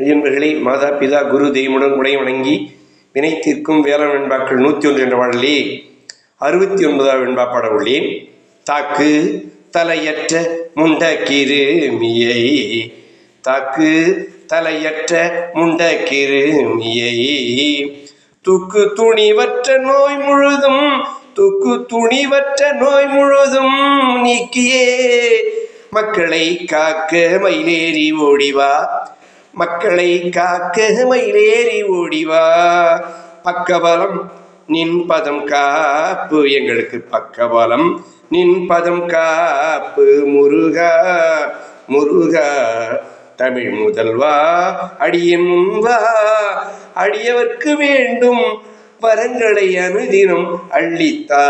மெய்யன்பர்களே மாதா பிதா குரு தெய்வமுடன் உடை வணங்கி வினை தீர்க்கும் வேளாண் வெண்பாக்கள் நூற்றி ஒன்று என்ற பாடலே அறுபத்தி ஒன்பதாவது வெண்பா பாட உள்ளேன். தாக்கு தலையற்ற முண்ட கிருமியை தாக்கு தலையற்ற முண்ட கிருமியை தூக்கு துணிவற்ற நோய் முழுதும் தூக்கு துணிவற்ற நோய் முழுதும் நீக்கியே. மக்களை காக்க மயிலேறி ஓடிவா மக்களை காக்க மயிலேறி ஓடிவா. பக்கபலம் நின் பதம் காப்பு. எங்களுக்கு பக்கபலம் நின் பதம் காப்பு. முருகா முருகா தமிழ் முதல்வா அடியன் முன்வா. அடியவர்க்கு வேண்டும் வரங்களை அனுதினம் அள்ளித்தா.